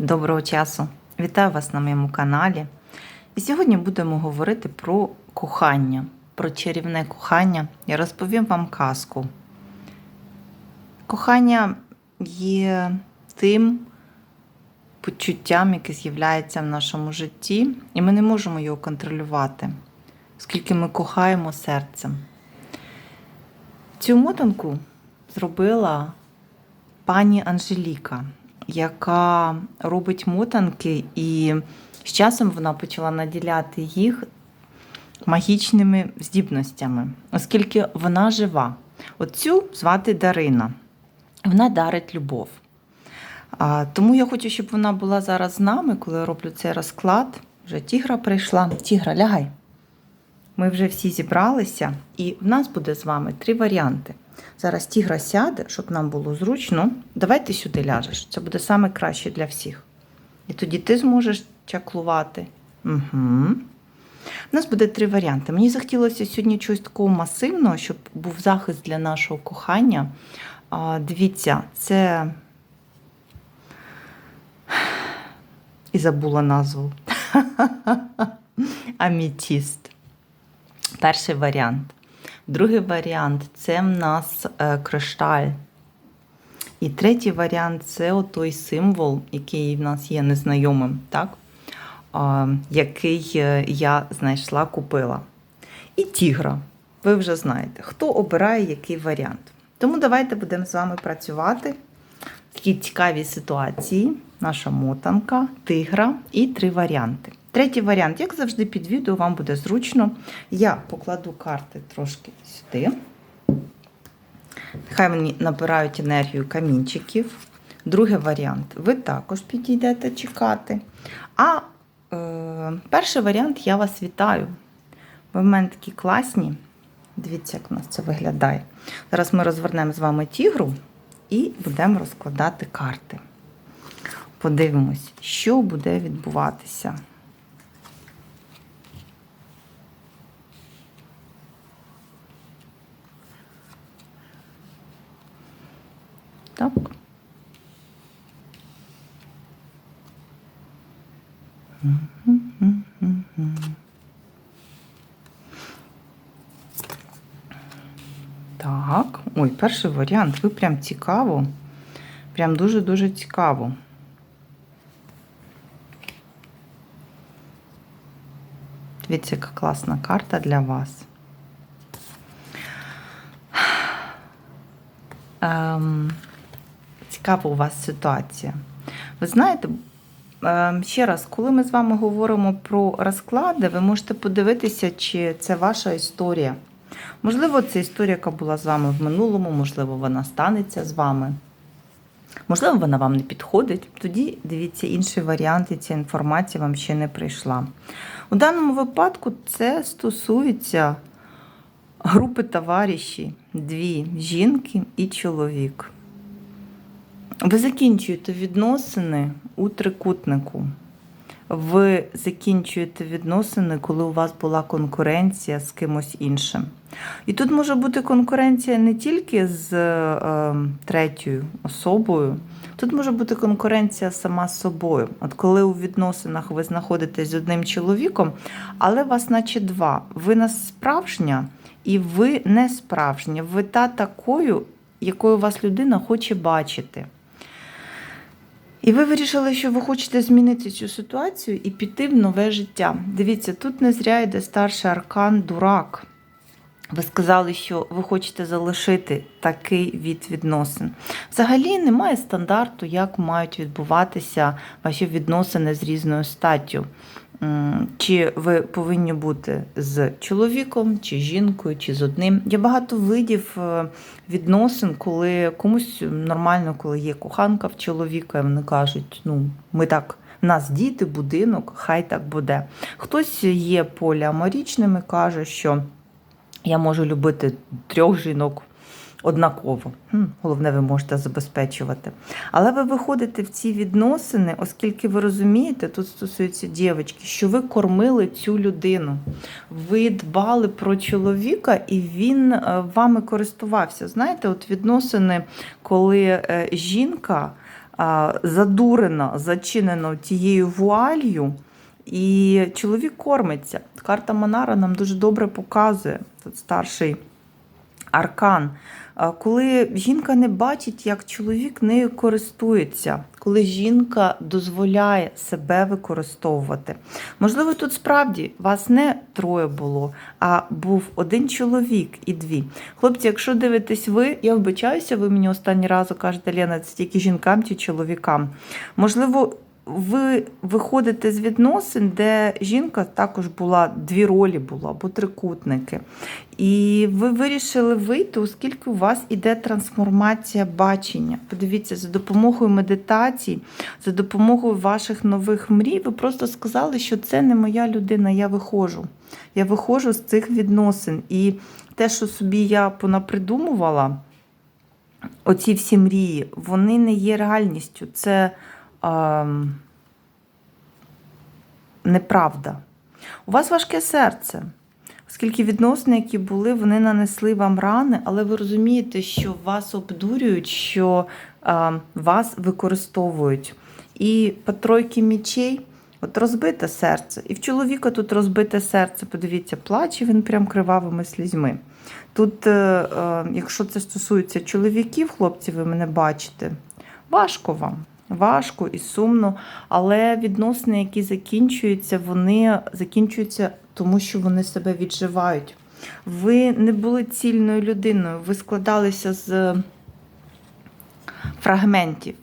Доброго часу! Вітаю вас на моєму каналі. І сьогодні будемо говорити про кохання, про чарівне кохання. Я розповім вам казку. Кохання є тим почуттям, яке з'являється в нашому житті, і ми не можемо його контролювати, оскільки ми кохаємо серцем. Цю мотанку зробила пані Анжеліка, яка робить мотанки, і з часом вона почала наділяти їх магічними здібностями, оскільки вона жива. Оцю звати Дарина. Вона дарить любов. Тому я хочу, щоб вона була зараз з нами, коли я роблю цей розклад. Вже тігра прийшла. Тігра, лягай. Ми вже всі зібралися, і в нас буде з вами три варіанти. Зараз тігра сяде, щоб нам було зручно. Давай ти сюди ляжеш. Це буде саме краще для всіх. І тоді ти зможеш чаклувати. Угу. У нас буде три варіанти. Мені захотілося сьогодні чогось такого масивного, щоб був захист для нашого кохання. А, Дивіться, це. І забула назву. Амітіст. Перший варіант. Другий варіант це в нас е, кришталь. І третій варіант це той символ, який в нас є незнайомим, так? Який е, я знайшла, купила. І тігра. Ви вже знаєте, хто обирає який варіант. Тому давайте будемо з вами працювати в такій цікавій ситуації. Наша мотанка, тигра і три варіанти. Третій варіант, як завжди, під відео вам буде зручно. Я покладу карти трошки сюди. Нехай вони набирають енергію камінчиків. Другий варіант ви також підійдете чекати. А е, перший варіант я вас вітаю. Ви в мене такі класні. Дивіться, як у нас це виглядає. Зараз ми розвернемо з вами тігру і будемо розкладати карти. Подивимось, що буде відбуватися. Так. Так, ой, перший варіант. Ви прям цікаво. Прям дуже-дуже цікаво. Дивіться, яка класна карта для вас. Ем, цікава у вас ситуація. Ви знаєте, ем, ще раз, коли ми з вами говоримо про розклади, ви можете подивитися, чи це ваша історія. Можливо, це історія, яка була з вами в минулому, можливо, вона станеться з вами. Можливо, вона вам не підходить, тоді дивіться інший варіант, і ця інформація вам ще не прийшла. У даному випадку це стосується групи товариші, дві жінки і чоловік. Ви закінчуєте відносини у трикутнику. Ви закінчуєте відносини, коли у вас була конкуренція з кимось іншим. І тут може бути конкуренція не тільки з е, третьою особою, тут може бути конкуренція сама з собою. От коли у відносинах ви знаходитесь з одним чоловіком, але вас, наче два. Ви нас справжня і ви не справжня. Ви та такою, якою вас людина хоче бачити. І ви вирішили, що ви хочете змінити цю ситуацію і піти в нове життя. Дивіться, тут не зря йде старший аркан дурак. Ви сказали, що ви хочете залишити такий від відносин. Взагалі немає стандарту, як мають відбуватися ваші відносини з різною статтю. Чи ви повинні бути з чоловіком, чи жінкою, чи з одним. Є багато видів е, відносин, коли комусь нормально, коли є коханка в чоловіка, і вони кажуть, ну, ми так. У нас діти, будинок, хай так буде. Хтось є поліаморічним і каже, що я можу любити трьох жінок однаково. Головне, ви можете забезпечувати. Але ви виходите в ці відносини, оскільки ви розумієте, тут стосується дівчатки, що ви кормили цю людину. Ви дбали про чоловіка, і він е, вами користувався. Знаєте, от відносини, коли е, жінка. а, задурено, зачинено тією вуалью, і чоловік кормиться. Карта Монара нам дуже добре показує. Тут старший аркан. Коли жінка не бачить, як чоловік нею користується, коли жінка дозволяє себе використовувати. Можливо, тут справді вас не троє було, а був один чоловік і дві. Хлопці, якщо дивитесь ви, я вибачаюся, ви мені останній раз кажете, Лена, це тільки жінкам чи чоловікам. Можливо, ви виходите з відносин, де жінка також була, дві ролі було, або трикутники. І ви вирішили вийти, оскільки у вас іде трансформація бачення. Подивіться, за допомогою медитації, за допомогою ваших нових мрій, ви просто сказали, що це не моя людина, я виходжу. Я виходжу з цих відносин. І те, що собі я понапридумувала, оці всі мрії, вони не є реальністю. Це неправда. У вас важке серце. Оскільки відносини, які були, вони нанесли вам рани, але ви розумієте, що вас обдурюють, що а, вас використовують. І по тройки мічей, от розбите серце. І в чоловіка тут розбите серце, подивіться, плаче він прям кривавими слізьми. Тут, е, е, якщо це стосується чоловіків, хлопці, ви мене бачите, важко вам. Важко і сумно, але відносини, які закінчуються, вони закінчуються тому, що вони себе відживають. Ви не були цільною людиною, ви складалися з фрагментів.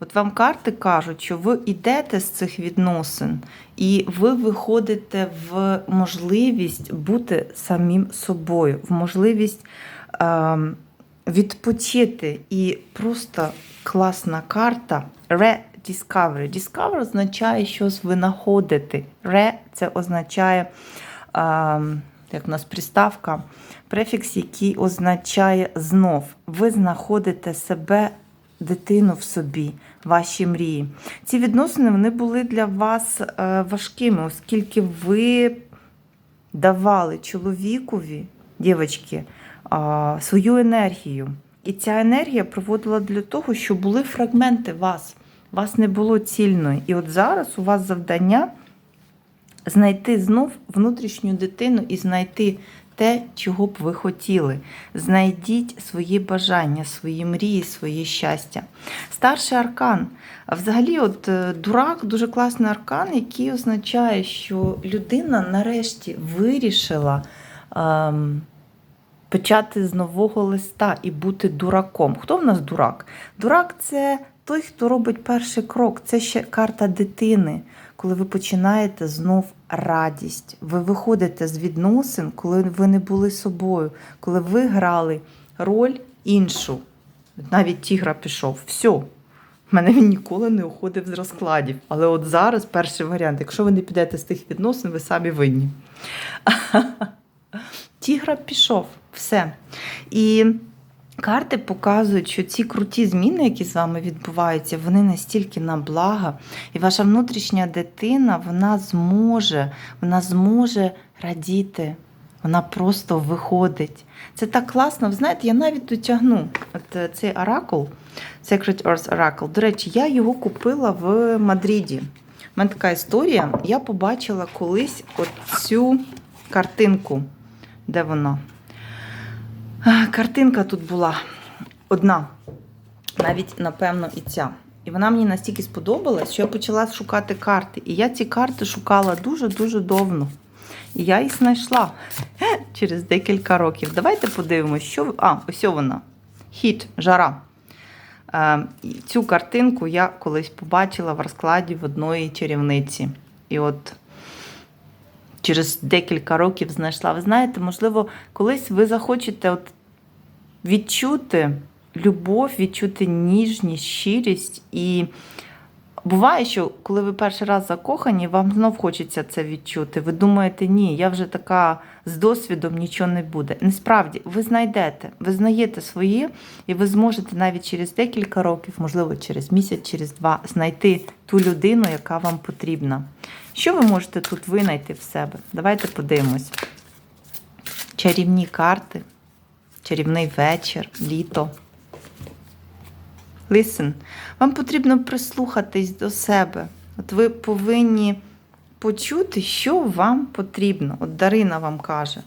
От вам карти кажуть, що ви йдете з цих відносин, і ви виходите в можливість бути самим собою, в можливість е, відпочити. І просто класна карта Rediscovery. Discover означає щось винаходити. Re – це означає, е, як у нас приставка, префікс, який означає знов. Ви знаходите себе дитину в собі, ваші мрії. Ці відносини вони були для вас е, важкими, оскільки ви давали чоловікові, дівчатки, свою енергію. І ця енергія проводила для того, щоб були фрагменти вас. Вас не було цільної. І от зараз у вас завдання знайти знов внутрішню дитину і знайти те, чого б ви хотіли. Знайдіть свої бажання, свої мрії, своє щастя. Старший аркан. Взагалі, от е, дурак дуже класний аркан, який означає, що людина нарешті вирішила. Ем, Почати з нового листа і бути дураком. Хто в нас дурак? Дурак це той, хто робить перший крок. Це ще карта дитини, коли ви починаєте знов радість. Ви виходите з відносин, коли ви не були собою, коли ви грали роль іншу. Навіть тігра пішов. Все. В мене він ніколи не уходив з розкладів. Але от зараз перший варіант: якщо ви не підете з тих відносин, ви самі винні. Тігра пішов, все. І карти показують, що ці круті зміни, які з вами відбуваються, вони настільки на благо, і ваша внутрішня дитина вона зможе, вона зможе радіти. Вона просто виходить. Це так класно. Ви знаєте, я навіть дотягну от е, цей оракул, Secret Earth Oracle. До речі, я його купила в Мадриді. У мене така історія. Я побачила колись от цю картинку. Де вона? Картинка тут була одна. Навіть, напевно, і ця. І вона мені настільки сподобалась, що я почала шукати карти. І я ці карти шукала дуже-дуже давно. І я їх знайшла через декілька років. Давайте подивимося, що. А, ось вона. Хіт, жара. Е, Цю картинку я колись побачила в розкладі в одної чарівниці. І от через декілька років знайшла. Ви знаєте, можливо, колись ви захочете от відчути любов, відчути ніжність, щирість. І буває, що коли ви перший раз закохані, вам знов хочеться це відчути. Ви думаєте, ні, я вже така з досвідом нічого не буде. Насправді, ви знайдете, ви знаєте своє, і ви зможете навіть через декілька років, можливо, через місяць, через два, знайти ту людину, яка вам потрібна. Що ви можете тут винайти в себе? Давайте подивимось. Чарівні карти, чарівний вечір, літо. Listen. Вам потрібно прислухатись до себе. От ви повинні почути, що вам потрібно. От Дарина вам каже,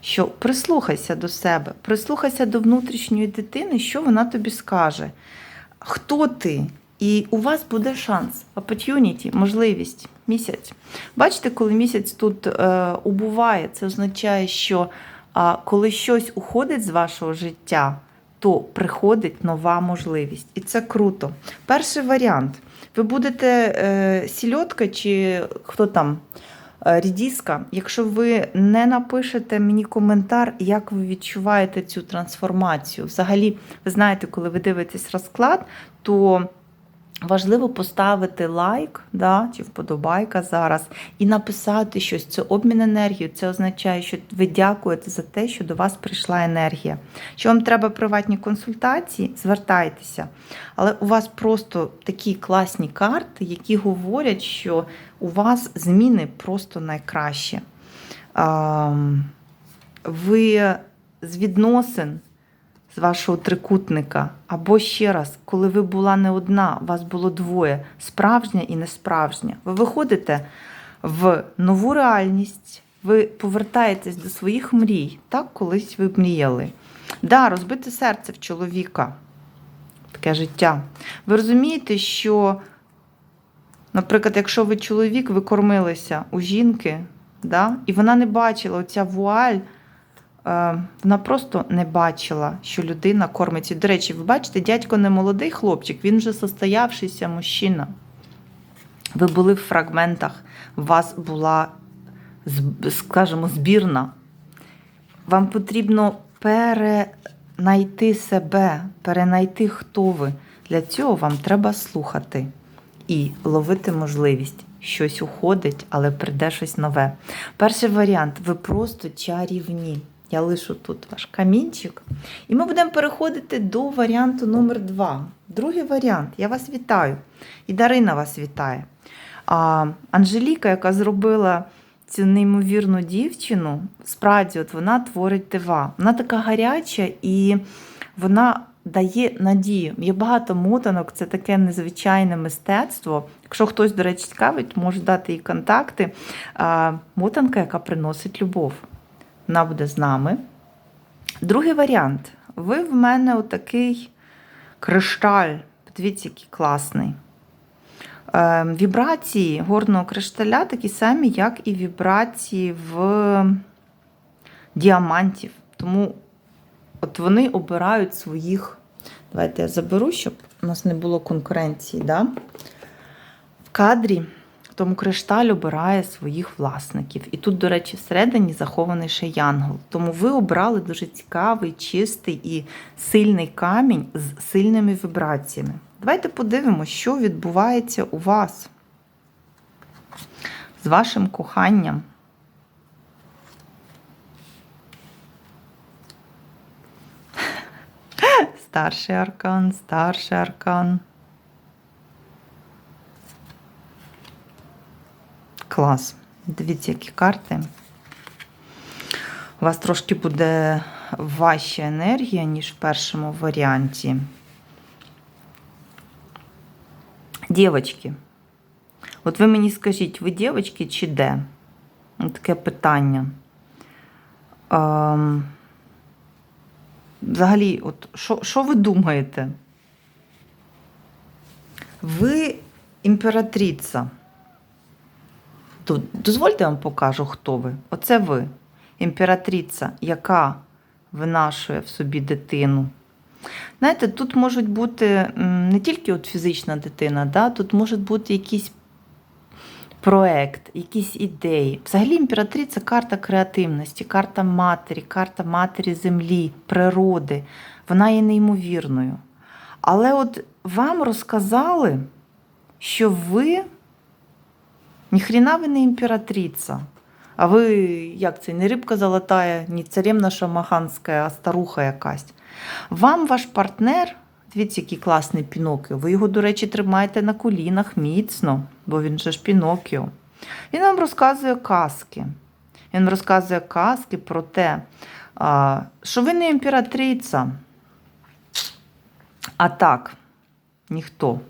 що прислухайся до себе, прислухайся до внутрішньої дитини, що вона тобі скаже. Хто ти? І у вас буде шанс, opportunity, можливість, місяць. Бачите, коли місяць тут е, убуває, це означає, що а, коли щось уходить з вашого життя, то приходить нова можливість. І це круто. Перший варіант. Ви будете е, сільотка чи хто там, е, рідіска, якщо ви не напишете мені коментар, як ви відчуваєте цю трансформацію. Взагалі, ви знаєте, коли ви дивитесь розклад, то важливо поставити лайк да, чи вподобайка зараз і написати щось. Це обмін енергією. Це означає, що ви дякуєте за те, що до вас прийшла енергія. Що вам треба приватні консультації, звертайтеся. Але у вас просто такі класні карти, які говорять, що у вас зміни просто найкраще. Ви з відносин вашого трикутника, або ще раз, коли ви була не одна, вас було двоє, справжня і несправжня. Ви виходите в нову реальність, ви повертаєтесь до своїх мрій, так колись ви мріяли. Да, розбите серце в чоловіка, таке життя. Ви розумієте, що, наприклад, якщо ви чоловік, ви кормилися у жінки, да, і вона не бачила оця вуаль. Е, Вона просто не бачила, що людина кормиться. До речі, ви бачите, дядько не молодий хлопчик, він вже состоявшийся мужчина. Ви були в фрагментах, у вас була, скажімо, збірна. Вам потрібно перенайти себе, перенайти, хто ви. Для цього вам треба слухати і ловити можливість. Щось уходить, але прийде щось нове. Перший варіант ви просто чарівні. Я лишу тут ваш камінчик. І ми будемо переходити до варіанту номер два. Другий варіант. Я вас вітаю. І Дарина вас вітає. А, Анжеліка, яка зробила цю неймовірну дівчину, справді, от вона творить дива. Вона така гаряча і вона дає надію. Є багато мотанок, це таке незвичайне мистецтво. Якщо хтось, до речі, цікавить, можу дати їй контакти. Мотанка, яка приносить любов. Вона буде з нами. Другий варіант. Ви в мене отакий кришталь. Подивіться, який класний. Е, вібрації горного кришталя такі самі, як і вібрації в діамантів. Тому от вони обирають своїх. Давайте я заберу, щоб у нас не було конкуренції. Да? В кадрі тому кришталь обирає своїх власників. І тут, до речі, всередині захований ще янгол. Тому ви обрали дуже цікавий, чистий і сильний камінь з сильними вібраціями. Давайте подивимося, що відбувається у вас з вашим коханням. Старший аркан, старший аркан. Клас. Дивіться, які карти. У вас трошки буде важча енергія, ніж в першому варіанті. Дівочки, от ви мені скажіть, ви дівочки чи де? Таке питання. Ем, взагалі, от що, що ви думаєте? Ви імператриця. То дозвольте вам покажу, хто ви. Оце ви, імператриця, яка винашує в собі дитину. Знаєте, тут можуть бути не тільки от фізична дитина, да? тут може бути якийсь проект, якісь ідеї. Взагалі, імператриця карта креативності, карта матері, карта матері землі, природи. Вона є неймовірною. Але от вам розказали, що ви ніхрена ви не імператриця. А ви, як це, не рибка золотая, не царевна шамаханська, а старуха якась. Вам ваш партнер, дивіться, який класний Пінокіо. Ви його, до речі, тримаєте на колінах міцно, бо він же ж Пінокіо. Він вам розказує казки. Він розказує казки про те, що ви не імператриця. А так, ніхто.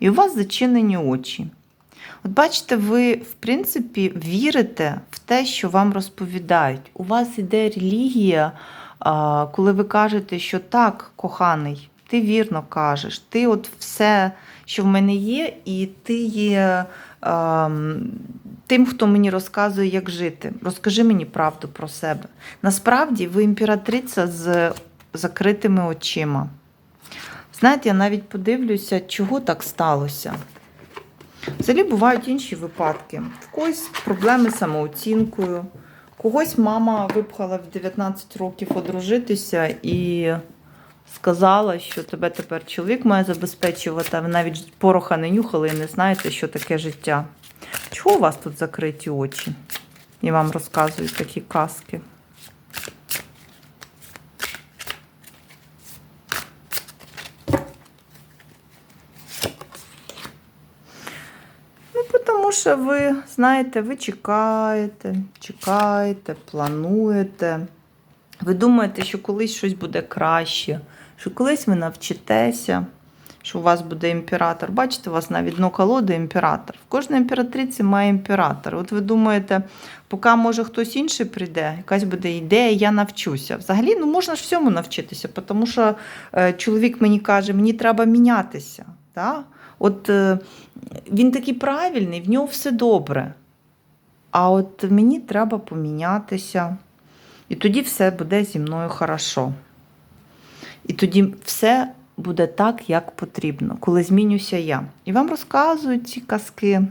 І у вас зачинені очі. От бачите, ви, в принципі, вірите в те, що вам розповідають. У вас іде релігія, коли ви кажете, що так, коханий, ти вірно кажеш, ти от все, що в мене є, і ти є а, тим, хто мені розказує, як жити. Розкажи мені правду про себе. Насправді, ви імператриця з закритими очима. Знаєте, я навіть подивлюся, чого так сталося. Взагалі бувають інші випадки. В когось проблеми з самооцінкою, когось мама випхала в 19 років одружитися і сказала, що тебе тепер чоловік має забезпечувати, а ви навіть пороха не нюхали і не знаєте, що таке життя. Чого у вас тут закриті очі? І вам розказують такі казки. Ну, що ви, знаєте, ви чекаєте, чекаєте, плануєте. Ви думаєте, що колись щось буде краще, що колись ви навчитеся, що у вас буде імператор. Бачите, у вас навіть дно колоди імператор. В кожній імператриці має імператор. От ви думаєте, поки може хтось інший прийде, якась буде ідея, я навчуся. Взагалі, ну можна ж всьому навчитися, тому що е, чоловік мені каже, мені треба мінятися. Так? От е, він такий правильний, в нього все добре. А от мені треба помінятися. І тоді все буде зі мною хорошо. І тоді все буде так, як потрібно, коли змінюся я. І вам розказують ці казки,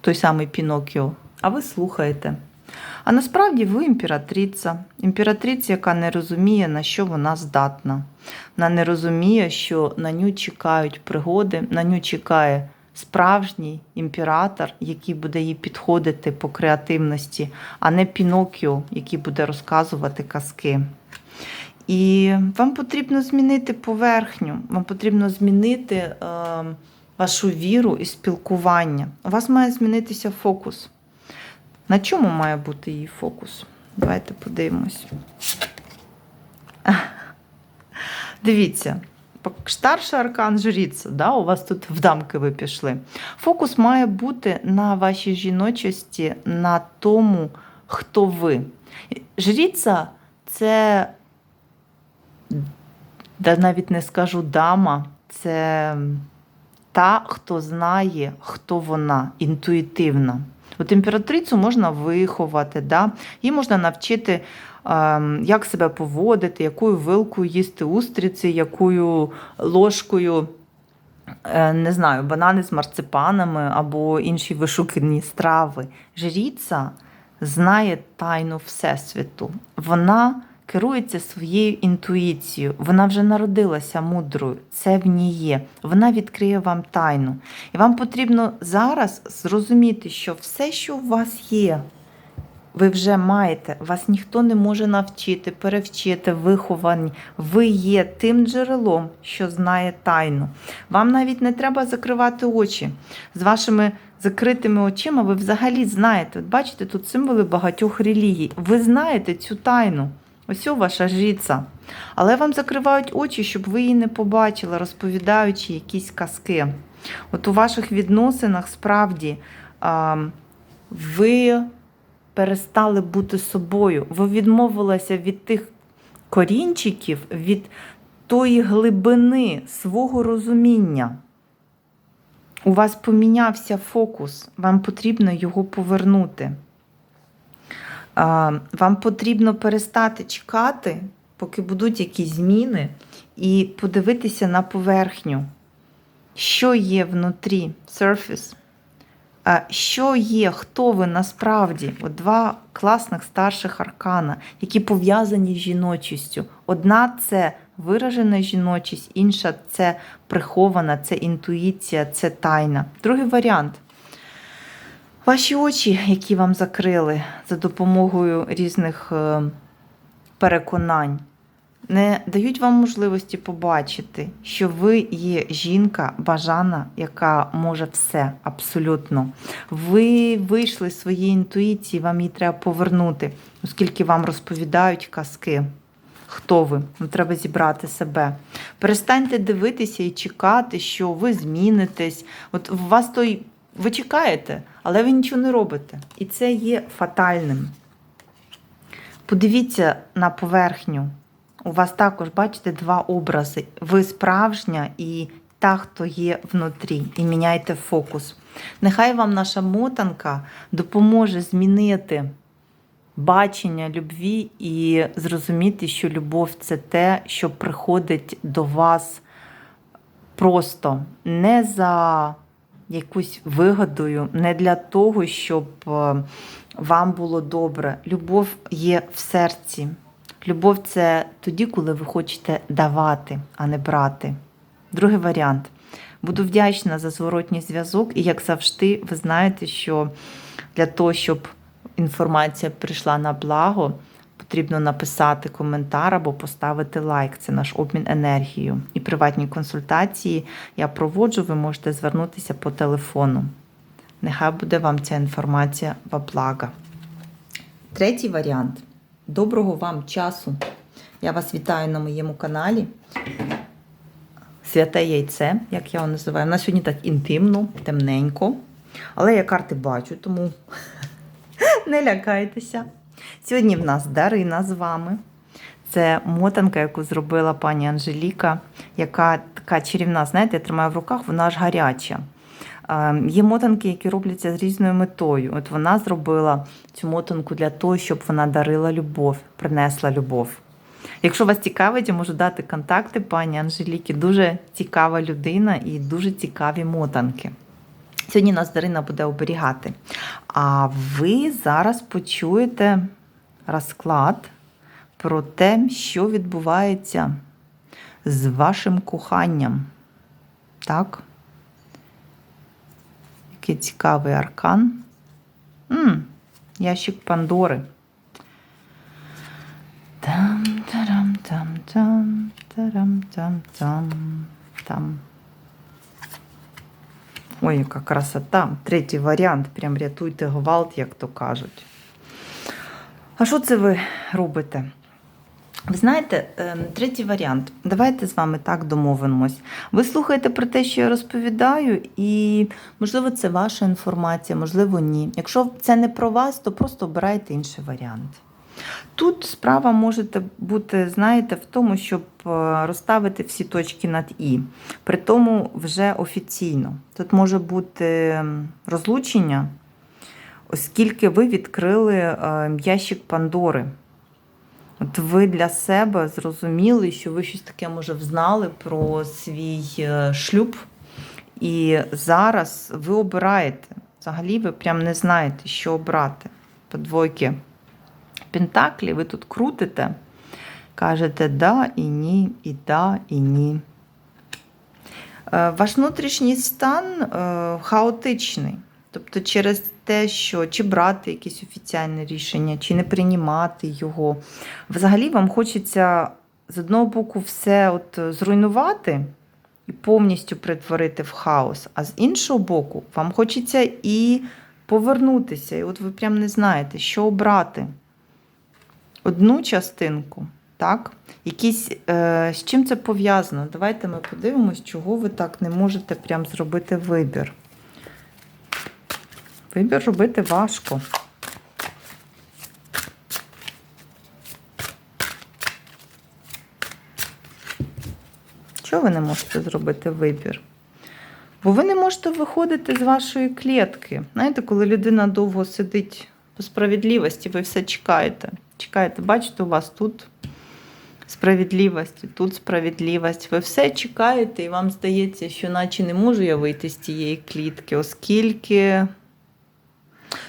той самий Пінокіо, а ви слухаєте. А насправді ви імператриця, імператриця, яка не розуміє, на що вона здатна. Вона не розуміє, що на ню чекають пригоди, на ню чекає справжній імператор, який буде їй підходити по креативності, а не Пінокіо, який буде розказувати казки. І вам потрібно змінити поверхню, вам потрібно змінити е, вашу віру і спілкування. У вас має змінитися фокус. На чому має бути її фокус? Давайте подивимось. Дивіться, старший аркан жріця, да, у вас тут в дамки ви пішли. Фокус має бути на вашій жіночості, на тому, хто ви. Жріця це, да навіть не скажу дама, це та, хто знає, хто вона, інтуїтивна. От імператрицю можна виховати, да? її можна навчити, як себе поводити, якою вилкою їсти устриці, якою ложкою, е, не знаю, банани з марципанами або інші вишукані страви. Жріця знає тайну Всесвіту. Вона керується своєю інтуїцією. Вона вже народилася мудрою, це в ній є. Вона відкриє вам тайну. І вам потрібно зараз зрозуміти, що все, що у вас є, ви вже маєте, вас ніхто не може навчити, перевчити, виховані. Ви є тим джерелом, що знає тайну. Вам навіть не треба закривати очі. З вашими закритими очима ви взагалі знаєте. От бачите, тут символи багатьох релігій. Ви знаєте цю тайну. Ось ваша жріця. Але вам закривають очі, щоб ви її не побачили, розповідаючи якісь казки. От у ваших відносинах справді ви перестали бути собою. Ви відмовилися від тих корінчиків, від тої глибини свого розуміння. У вас помінявся фокус, вам потрібно його повернути. Вам потрібно перестати чекати, поки будуть якісь зміни, і подивитися на поверхню, що є внутрі, surface. Що є, хто ви насправді? От Два класних старших аркана, які пов'язані з жіночістю. Одна це виражена жіночість, інша це прихована, це інтуїція, це тайна. Другий варіант Ваші очі, які вам закрили за допомогою різних е, переконань, не дають вам можливості побачити, що ви є жінка бажана, яка може все абсолютно. Ви вийшли з своєї інтуїції, вам її треба повернути, оскільки вам розповідають казки. хто ви. Вам треба зібрати себе. Перестаньте дивитися і чекати, що ви змінитесь. От у вас той. Ви чекаєте, але ви нічого не робите. І це є фатальним. Подивіться на поверхню. У вас також, бачите, два образи. Ви справжня і та, хто є внутрі. І міняйте фокус. Нехай вам наша мотанка допоможе змінити бачення любві і зрозуміти, що любов це те, що приходить до вас просто не за якусь вигодою, не для того, щоб е, вам було добре. Любов є в серці. Любов це тоді, коли ви хочете давати, а не брати. Другий варіант. Буду вдячна за зворотній зв'язок, і як завжди, ви знаєте, що для того, щоб інформація прийшла на благо, потрібно написати коментар або поставити лайк. Це наш обмін енергією. І приватні консультації я проводжу, ви можете звернутися по телефону. Нехай буде вам ця інформація во благо. Третій варіант. Доброго вам часу. Я вас вітаю на моєму каналі. Святе яйце, як я його називаю. Нас сьогодні так інтимно, темненько. Але я карти бачу, тому не лякайтеся. Сьогодні в нас Дарина з вами. Це мотанка, яку зробила пані Анжеліка, яка така чарівна, знаєте, я тримаю в руках, вона аж гаряча. Е, Є мотанки, які робляться з різною метою. От вона зробила цю мотанку для того, щоб вона дарила любов, принесла любов. Якщо вас цікавить, я можу дати контакти пані Анжеліки. Дуже цікава людина і дуже цікаві мотанки. Сьогодні нас Дарина буде оберігати. А ви зараз почуєте розклад про те, що відбувається з вашим коханням. Так? Який цікавий аркан. М, ящик Пандори. Там, тарам, там, там, тарам, там, там, там. Ой, яка красота. Третій варіант. Прям рятуйте гвалт, як то кажуть. А що це ви робите? Ви знаєте, ем, третій варіант. Давайте з вами так домовимось. Ви слухаєте про те, що я розповідаю, і, можливо, це ваша інформація, можливо, ні. Якщо це не про вас, то просто обирайте інший варіант. Тут справа може бути, знаєте, в тому, щоб е, розставити всі точки над І. При тому вже офіційно. Тут може бути розлучення, оскільки ви відкрили е, ящик Пандори. От ви для себе зрозуміли, що ви щось таке, може, взнали про свій е, шлюб, і зараз ви обираєте. Взагалі, ви прям не знаєте, що обрати. По двойки Пентаклі ви тут крутите, кажете да і ні, і да, і ні. Е, Ваш внутрішній стан е, хаотичний. Тобто через те, що чи брати якесь офіціальне рішення, чи не приймати його. Взагалі вам хочеться з одного боку все от зруйнувати і повністю притворити в хаос, а з іншого боку, вам хочеться і повернутися. І от ви прям не знаєте, що обрати. Одну частинку, так? Якісь, е, з чим це пов'язано? Давайте ми подивимось, чого ви так не можете прям зробити вибір. Вибір робити важко. Чого ви не можете зробити вибір? Бо ви не можете виходити з вашої клітки. Знаєте, коли людина довго сидить по справедливості, ви все чекаєте. Чекаєте, бачите, у вас тут справедливість, тут справедливість. Ви все чекаєте, і вам здається, що наче не можу я вийти з цієї клітки, оскільки.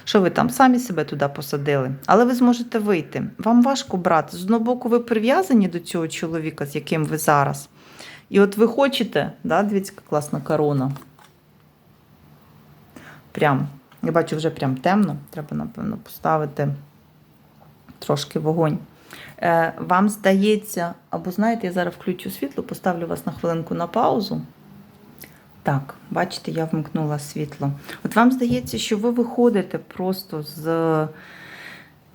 Що ви там самі себе туди посадили? Але ви зможете вийти. Вам важко брати. З одного боку, ви прив'язані до цього чоловіка, з яким ви зараз. І от ви хочете, да, дивіться, класна корона. Прям, я бачу, вже прям темно. Треба, напевно, поставити трошки вогонь. Е, Вам здається, або знаєте, я зараз включу світло, поставлю вас на хвилинку на паузу. Так, бачите, я вмкнула світло. От вам здається, що ви виходите просто з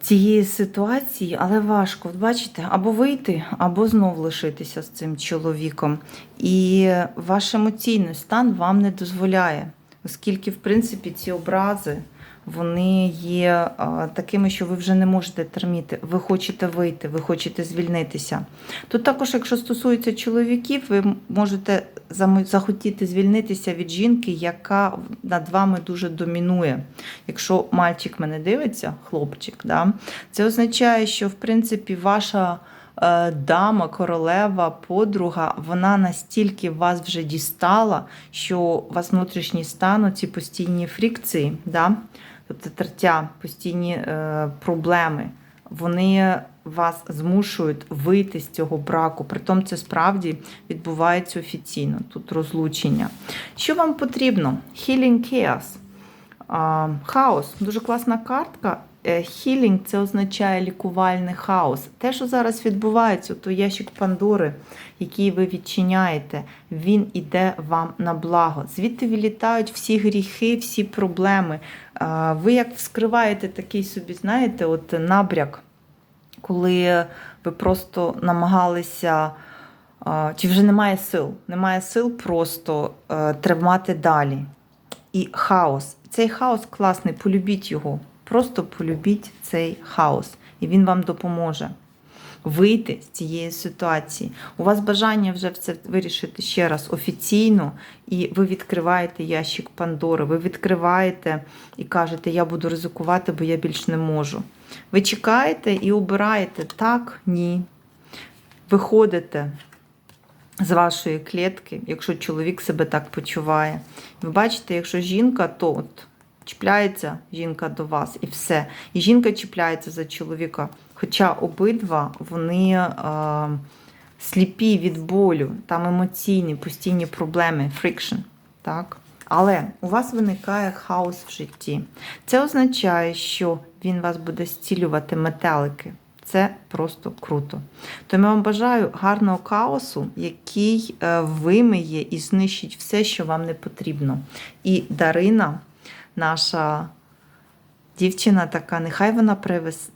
цієї ситуації, але важко. От Бачите, або вийти, або знов лишитися з цим чоловіком. І ваш емоційний стан вам не дозволяє, оскільки, в принципі, ці образи. Вони є такими, що ви вже не можете терміти. Ви хочете вийти, ви хочете звільнитися. Тут також, якщо стосується чоловіків, ви можете захотіти звільнитися від жінки, яка над вами дуже домінує. Якщо мальчик мене дивиться, хлопчик, да, це означає, що в принципі ваша е, дама, королева, подруга, вона настільки вас вже дістала, що у вас внутрішній стан, ці постійні фрікції, да, тобто тертя, постійні е, проблеми, вони вас змушують вийти з цього браку. Притом це справді відбувається офіційно. Тут розлучення. Що вам потрібно? Healing Chaos. Хаос. Дуже класна картка. Хілінг це означає лікувальний хаос. Те, що зараз відбувається, то ящик Пандори, який ви відчиняєте, він іде вам на благо. Звідти вилітають всі гріхи, всі проблеми. Ви як вскриваєте такий собі, знаєте, от набряк, коли ви просто намагалися. Чи вже немає сил? Немає сил просто е, тримати далі. І хаос. Цей хаос класний, полюбіть його. Просто полюбіть цей хаос, і він вам допоможе вийти з цієї ситуації. У вас бажання вже це вирішити ще раз офіційно, і ви відкриваєте ящик Пандори, ви відкриваєте і кажете, я буду ризикувати, бо я більш не можу. Ви чекаєте і обираєте так, ні. Виходите з вашої клітки, якщо чоловік себе так почуває. Ви бачите, якщо жінка, то от чіпляється жінка до вас і все. І жінка чіпляється за чоловіка. Хоча обидва вони е, сліпі від болю, там емоційні, постійні проблеми, фрикшн. Так? Але у вас виникає хаос в житті. Це означає, що він вас буде зцілювати метелики. Це просто круто. Тому я вам бажаю гарного хаосу, який е, вимиє і знищить все, що вам не потрібно. І Дарина, наша дівчина така, нехай вона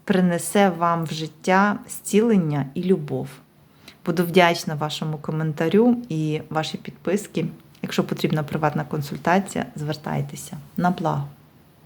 принесе вам в життя зцілення і любов. Буду вдячна вашому коментарю і вашій підписки. Якщо потрібна приватна консультація, звертайтеся на благо.